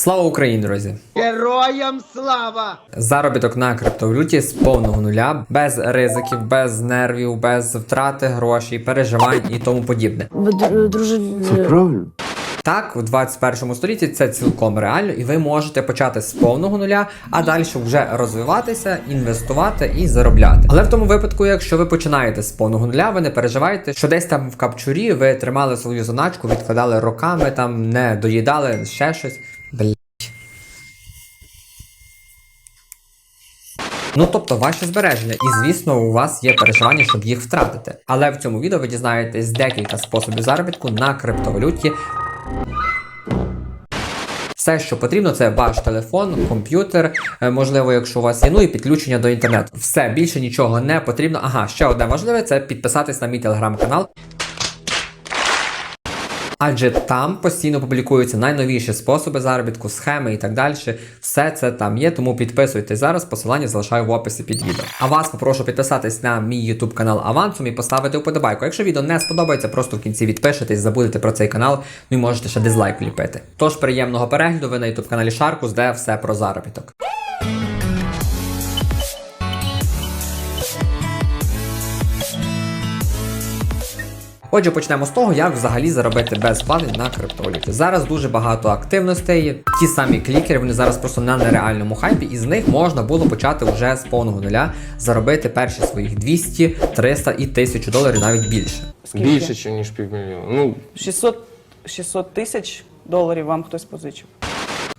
Слава Україні, друзі! Героям слава! Заробіток на криптовалюті з повного нуля, без ризиків, без нервів, без втрати грошей, переживань і тому подібне. Друже. Правильно. Так, у 21 столітті це цілком реально, і ви можете почати з повного нуля, а далі вже розвиватися, інвестувати і заробляти. Але в тому випадку, якщо ви починаєте з повного нуля, ви не переживайте, що десь там в капчурі ви тримали свою заначку, відкладали роками, там не доїдали ще щось. Ну, тобто ваші збереження, і звісно, у вас є переживання, щоб їх втратити. Але в цьому відео ви дізнаєтесь декілька способів заробітку на криптовалюті. Все, що потрібно, це ваш телефон, комп'ютер, е, можливо, якщо у вас є, ну і підключення до інтернету. Все більше нічого не потрібно. Ага, ще одне важливе це підписатись на мій телеграм-канал. Адже там постійно публікуються найновіші способи заробітку, схеми і так далі. Все це там є, тому підписуйтесь зараз. Посилання залишаю в описі під відео. А вас попрошу підписатись на мій YouTube канал авансом і поставити вподобайку. Якщо відео не сподобається, просто в кінці відпишетесь, забудете про цей канал, ну і можете ще дизлайк вліпити. Тож приємного перегляду ви на YouTube каналі Шаркус, де все про заробіток. Отже, почнемо з того, як взагалі заробити без вкладень на криптовалюті. Зараз дуже багато активностей. Ті самі клікери, вони зараз просто на нереальному хайпі, і з них можна було почати вже з повного нуля заробити перші своїх 200, 300 і 1000 доларів навіть більше. Скільки? Більше, ніж півмільйона. Ну, 600, 600 тисяч доларів вам хтось позичив.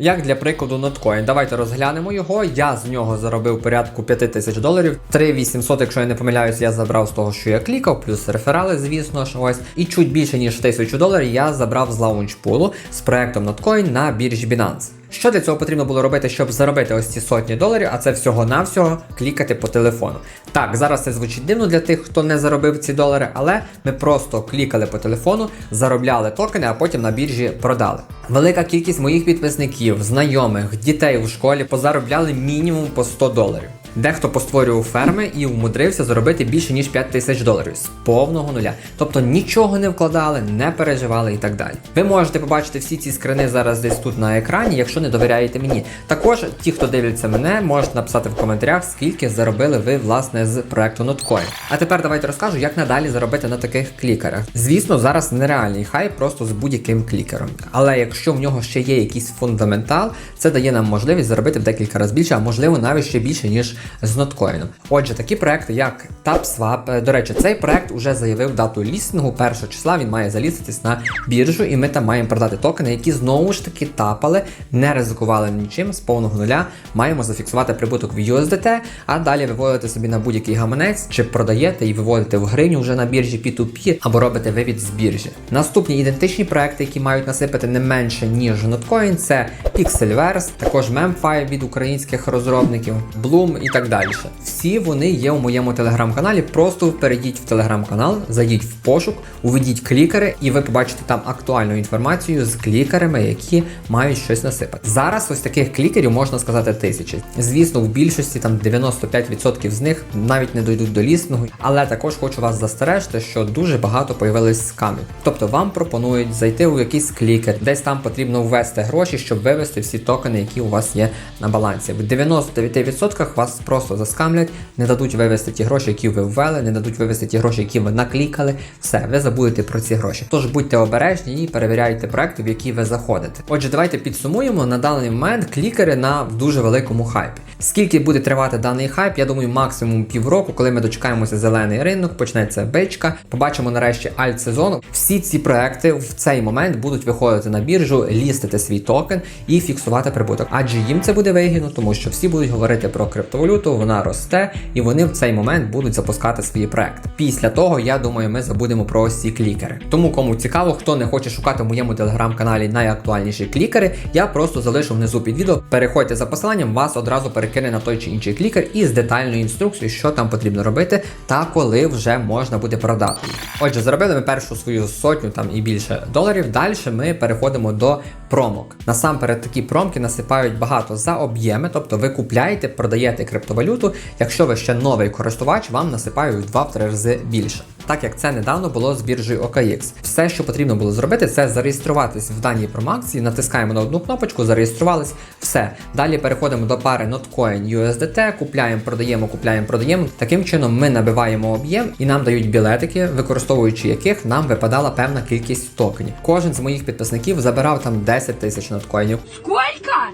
Як для прикладу Notcoin. Давайте розглянемо його. Я з нього заробив порядку 5 тисяч доларів. 3800, якщо я не помиляюсь, я забрав з того, що я клікав, плюс реферали, звісно ж, ось. І чуть більше ніж 1000 доларів я забрав з лаунчпулу з проектом Notcoin на біржі Binance. Що для цього потрібно було робити, щоб заробити ось ці сотні доларів, а це всього-навсього клікати по телефону. Так, зараз це звучить дивно для тих, хто не заробив ці долари, але ми просто клікали по телефону, заробляли токени, а потім на біржі продали. Велика кількість моїх підписників, знайомих, дітей у школі позаробляли мінімум по 100 доларів. Дехто постворював ферми і умудрився заробити більше ніж 5 тисяч доларів з повного нуля. Тобто нічого не вкладали, не переживали і так далі. Ви можете побачити всі ці скрини зараз десь тут на екрані, якщо не довіряєте мені. Також ті, хто дивляться мене, можуть написати в коментарях, скільки заробили ви власне з проекту Notcoin. А тепер давайте розкажу, як надалі заробити на таких клікерах. Звісно, зараз нереальний хайп просто з будь-яким клікером. Але якщо в нього ще є якийсь фундаментал, це дає нам можливість заробити в декілька разів більше, а можливо навіть ще більше, ніж з ноткоїном. Отже, такі проекти, як TapSwap, е, до речі, цей проект вже заявив дату лістингу. Першого числа він має заліститись на біржу, і ми там маємо продати токени, які знову ж таки тапали, не ризикували нічим з повного нуля. Маємо зафіксувати прибуток в USDT, а далі виводити собі на будь-який гаманець, чи продаєте і виводите в гривню вже на біржі P2P, або робите вивід з біржі. Наступні ідентичні проекти, які мають насипати не менше ніж Notcoin, це Pixelverse, також Memfi від українських розробників, Bloom і так далі. Всі вони є у моєму телеграм-каналі. Просто перейдіть в телеграм-канал, зайдіть в пошук, уведіть клікери, і ви побачите там актуальну інформацію з клікерами, які мають щось насипати. Зараз ось таких клікерів можна сказати тисячі. Звісно, в більшості там 95% з них навіть не дойдуть до лісного, але також хочу вас застережити, що дуже багато появилось скамів. Тобто вам пропонують зайти у якийсь клікер, десь там потрібно ввести гроші, щоб вивести всі токени, які у вас є на балансі. В 99% вас просто заскамлять, не дадуть вивести ті гроші, які ви ввели, не дадуть вивести ті гроші, які ви наклікали. Все, ви забудете про ці гроші. Тож будьте обережні і перевіряйте проекти, в які ви заходите. Отже, давайте підсумуємо на даний момент клікери на дуже великому хайпі. Скільки буде тривати даний хайп? Я думаю, максимум півроку, коли ми дочекаємося зелений ринок, почнеться бичка, побачимо нарешті альт сезону. Всі ці проекти в цей момент будуть виходити на біржу, лістити свій токен і фіксувати прибуток. Адже їм це буде вигідно, тому що всі будуть говорити про криптовалюту, вона росте, і вони в цей момент будуть запускати свої проекти. Після того, я думаю, ми забудемо про ось ці клікери. Тому кому цікаво, хто не хоче шукати в моєму телеграм-каналі найактуальніші клікери, я просто залишу внизу під відео. Переходьте за посиланням, вас одразу перекине на той чи інший клікер із детальною інструкцією, що там потрібно робити, та коли вже можна буде продати. Отже, заробили ми першу свою сотню там і більше доларів. Далі ми переходимо до промок. Насамперед такі промки насипають багато за об'єми, тобто ви купляєте, продаєте криптовалюту. Якщо ви ще новий користувач, вам насипають в 2-3 рази більше. Так як це недавно було з біржею OKX. Все, що потрібно було зробити, це зареєструватись в даній промакції, натискаємо на одну кнопочку, зареєструвались, все. Далі переходимо до пари Notcoin USDT, купляємо, продаємо, купляємо, продаємо. Таким чином ми набиваємо об'єм і нам дають білетики, використовуючи яких нам випадала певна кількість токенів. Кожен з моїх підписників забирав там 10 тисяч ноткоїнів, Сколько?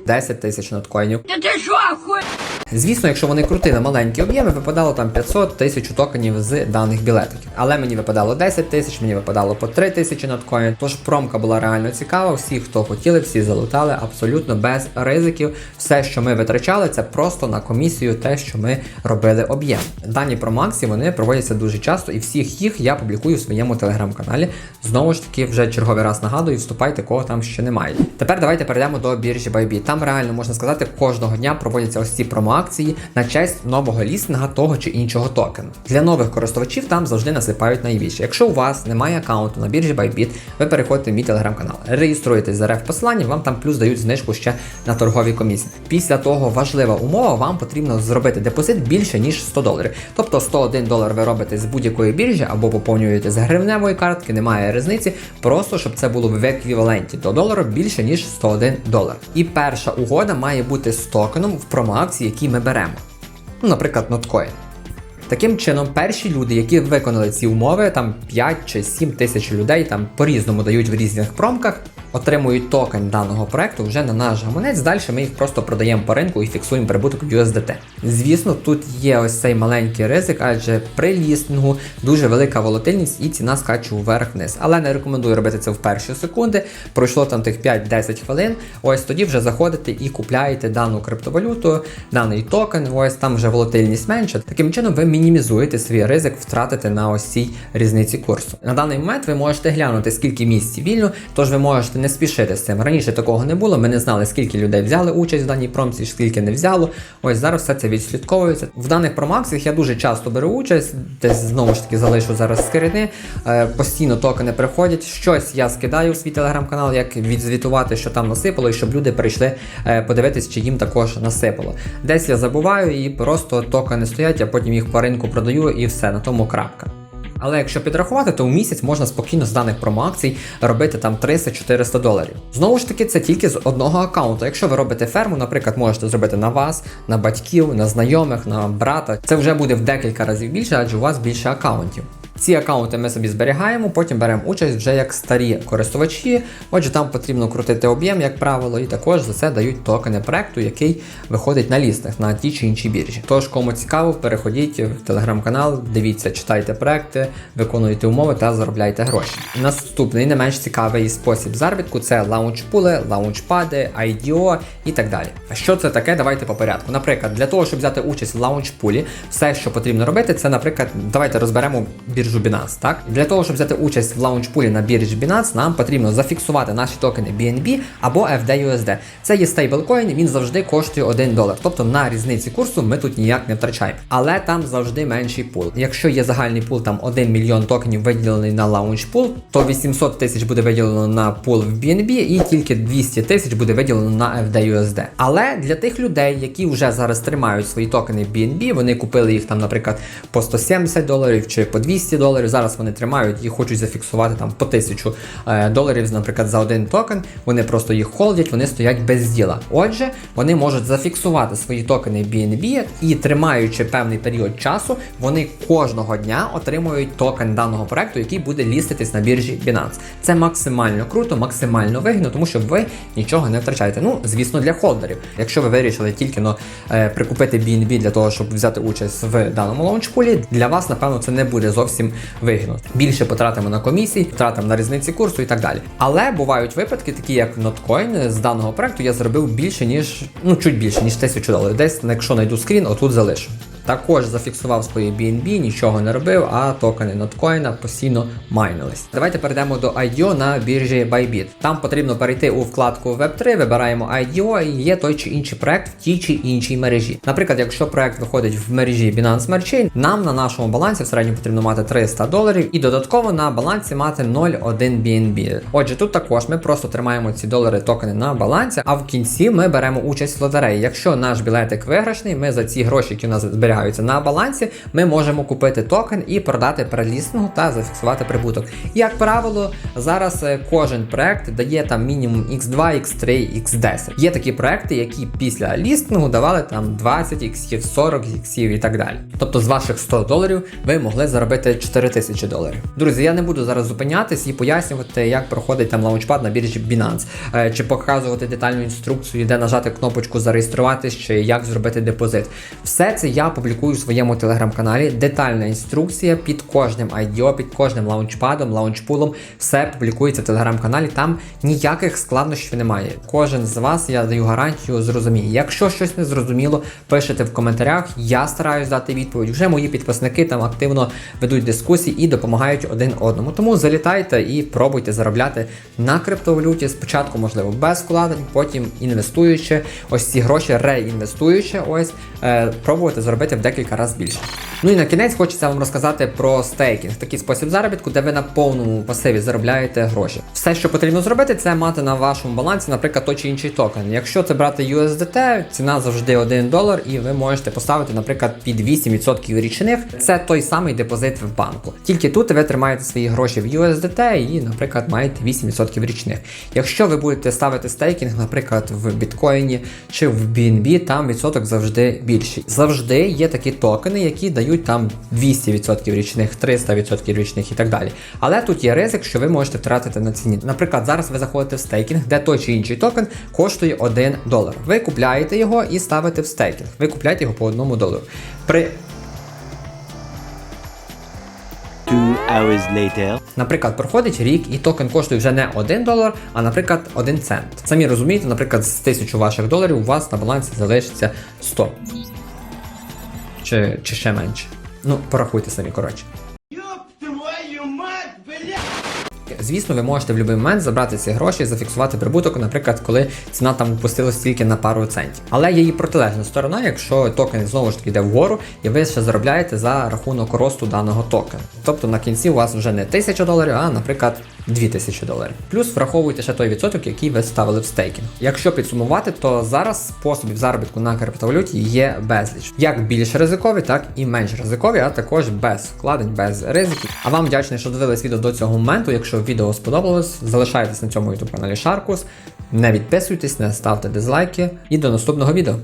10 тисяч ноткоїнів. Да ты шо, охуй? Звісно, якщо вони крутили маленькі об'єми, випадало там 500 тисяч токенів з даних білетиків. Але мені випадало 10 тисяч, мені випадало по 3 тисячі ноткоїн. Тож промка була реально цікава. Всі, хто хотіли, всі залутали абсолютно без ризиків. Все, що ми витрачали, це просто на комісію, те, що ми робили об'єм. Дані промаксі вони проводяться дуже часто, і всіх їх я публікую в своєму телеграм-каналі. Знову ж таки, вже черговий раз нагадую, вступайте, кого там ще немає. Тепер давайте перейдемо до біржі Bybit. Там реально можна сказати, кожного дня проводяться ось ці промоакції на честь нового лістинга того чи іншого токену. Для нових користувачів там завжди насипають найбільше. Якщо у вас немає аккаунту на біржі Bybit, ви переходите в мій телеграм-канал, реєструєтесь за реф посиланням, вам там плюс дають знижку ще на торгові комісії. Після того важлива умова, вам потрібно зробити депозит більше ніж 100 доларів. Тобто 101 долар ви робите з будь-якої біржі або поповнюєте з гривневої картки, немає різниці, просто щоб це було в еквіваленті до долару більше ніж 101 долар. І перша угода має бути з токеном в промоакції, який ми беремо. Ну, наприклад, Notcoin. Таким чином, перші люди, які виконали ці умови, там 5 чи 7 тисяч людей, там по-різному дають в різних промках, отримують токен даного проекту вже на наш гаманець. Далі ми їх просто продаємо по ринку і фіксуємо прибуток в USDT. Звісно, тут є ось цей маленький ризик, адже при лістингу дуже велика волатильність і ціна скаче вверх-вниз. Але не рекомендую робити це в перші секунди. Пройшло там тих 5-10 хвилин. Ось тоді вже заходите і купляєте дану криптовалюту, даний токен. Ось там вже волатильність менша. Таким чином ви мінімізуєте свій ризик втратити на ось цій різниці курсу. На даний момент ви можете глянути, скільки місць вільно, тож ви можете не спішити з цим. Раніше такого не було. Ми не знали, скільки людей взяли участь в даній промці, скільки не взяло. Ось зараз все це відслідковується. В даних промакціях я дуже часто беру участь, десь знову ж таки залишу зараз скрини. Е, постійно токени приходять. Щось я скидаю в свій телеграм-канал, як відзвітувати, що там насипало, і щоб люди прийшли е, подивитись, чи їм також насипало. Десь я забуваю і просто токени стоять, а потім їх по ринку продаю і все, на тому крапка. Але якщо підрахувати, то в місяць можна спокійно з даних промоакцій робити там 300-400 доларів. Знову ж таки, це тільки з одного аккаунту. Якщо ви робите ферму, наприклад, можете зробити на вас, на батьків, на знайомих, на брата. Це вже буде в декілька разів більше, адже у вас більше аккаунтів. Ці аккаунти ми собі зберігаємо, потім беремо участь вже як старі користувачі. Отже, там потрібно крутити об'єм, як правило, і також за це дають токени проекту, який виходить на лістах на тій чи іншій біржі. Тож, кому цікаво, переходіть в телеграм-канал, дивіться, читайте проекти, виконуйте умови та заробляйте гроші. Наступний не менш цікавий спосіб заробітку це лаунчпули, лаунчпади, IDO і так далі. Що це таке? Давайте по порядку. Наприклад, для того, щоб взяти участь в лаунчпулі, все, що потрібно робити, це, наприклад, давайте розберемо біржу Binance. Так для того, щоб взяти участь в лаунчпулі на біржі Binance, нам потрібно зафіксувати наші токени BNB або FDUSD. Це є стейблкоін, він завжди коштує 1 долар. Тобто на різниці курсу ми тут ніяк не втрачаємо. Але там завжди менший пул. Якщо є загальний пул, там 1 мільйон токенів виділений на лаунчпул, то 800 тисяч буде виділено на пул в BNB і тільки 200 тисяч буде виділено на FDUSD. Але для тих людей, які вже зараз тримають свої токени BNB, вони купили їх там, наприклад, по 170 доларів чи по 200 доларів. Зараз вони тримають і хочуть зафіксувати там по 1000 е, доларів, наприклад, за один токен. Вони просто їх холдять, вони стоять без діла. Отже, вони можуть зафіксувати свої токени BNB і тримаючи певний період часу, вони кожного дня отримують токен даного проекту, який буде ліститись на біржі Binance. Це максимально круто, максимально вигідно, тому що ви нічого не втрачаєте. Ну, звісно, для холдерів. Якщо ви вирішили тільки но, е, прикупити BNB для того, щоб взяти участь в даному лаунчпулі, для вас, напевно, це не буде зовсім вигідно. Більше потратимо на комісії, втратимо на різниці курсу і так далі. Але бувають випадки, такі як Notcoin, з даного проекту я зробив більше, ніж, ну, чуть більше, ніж 1000 доларів. Десь, якщо знайду скрін, отут залишу. Також зафіксував свої BNB, нічого не робив, а токени ноткоїна постійно майнились. Давайте перейдемо до IDO на біржі Bybit. Там потрібно перейти у вкладку Web3, вибираємо IDO і є той чи інший проект в тій чи іншій мережі. Наприклад, якщо проект виходить в мережі Binance Smart Chain, нам на нашому балансі в середньому потрібно мати 300 доларів і додатково на балансі мати 0,1 BNB. Отже, тут також ми просто тримаємо ці долари токени на балансі, а в кінці ми беремо участь в лотереї. Якщо наш білетик виграшний, ми за ці гроші, які у нас зберігаються зберігаються на балансі, ми можемо купити токен і продати перед лістингу та зафіксувати прибуток. Як правило, зараз е, кожен проект дає там мінімум X2, X3, X10. Є такі проекти, які після лістингу давали там 20 іксів, 40 іксів і так далі. Тобто з ваших 100 доларів ви могли заробити 4000 доларів. Друзі, я не буду зараз зупинятись і пояснювати, як проходить там лаунчпад на біржі Binance, е, чи показувати детальну інструкцію, де нажати кнопочку зареєструватись, чи як зробити депозит. Все це я публікую в своєму телеграм-каналі. Детальна інструкція під кожним IDO, під кожним лаунчпадом, лаунчпулом. Все публікується в телеграм-каналі. Там ніяких складнощів немає. Кожен з вас, я даю гарантію, зрозуміє. Якщо щось не зрозуміло, пишете в коментарях. Я стараюсь дати відповідь. Вже мої підписники там активно ведуть дискусії і допомагають один одному. Тому залітайте і пробуйте заробляти на криптовалюті. Спочатку, можливо, без вкладень, потім інвестуючи. Ось ці гроші реінвестуючи, ось е, пробувати зробити в декілька разів більше. Ну і на кінець хочеться вам розказати про стейкінг, такий спосіб заробітку, де ви на повному пасиві заробляєте гроші. Все, що потрібно зробити, це мати на вашому балансі, наприклад, той чи інший токен. Якщо це брати USDT, ціна завжди 1 долар, і ви можете поставити, наприклад, під 8% річних. Це той самий депозит в банку. Тільки тут ви тримаєте свої гроші в USDT і, наприклад, маєте 8% річних. Якщо ви будете ставити стейкінг, наприклад, в біткоїні чи в BNB, там відсоток завжди більший. Завжди є такі токени, які дають там 200% річних, 300% річних і так далі. Але тут є ризик, що ви можете втратити на ціні. Наприклад, зараз ви заходите в стейкінг, де той чи інший токен коштує 1 долар. Ви купляєте його і ставите в стейкінг. Ви купляєте його по 1 долару. При Two hours later. Наприклад, проходить рік і токен коштує вже не 1 долар, а, наприклад, 1 цент. Самі розумієте, наприклад, з 1000 ваших доларів у вас на балансі залишиться 100. Чи, чи ще менше. Ну, порахуйте самі, коротше. Звісно, ви можете в будь-який момент забрати ці гроші, і зафіксувати прибуток, наприклад, коли ціна там опустилась тільки на пару центів. Але є і протилежна сторона, якщо токен знову ж таки йде вгору, і ви ще заробляєте за рахунок росту даного токена. Тобто на кінці у вас вже не 1000 доларів, а, наприклад, 2000 доларів. Плюс враховуйте ще той відсоток, який ви ставили в стейкінг. Якщо підсумувати, то зараз способів заробітку на криптовалюті є безліч. Як більш ризикові, так і менш ризикові, а також без вкладень, без ризиків. А вам вдячний, що дивились відео до цього моменту. Якщо відео сподобалось, залишайтесь на цьому youtube каналі Sharkus, не відписуйтесь, не ставте дизлайки і до наступного відео.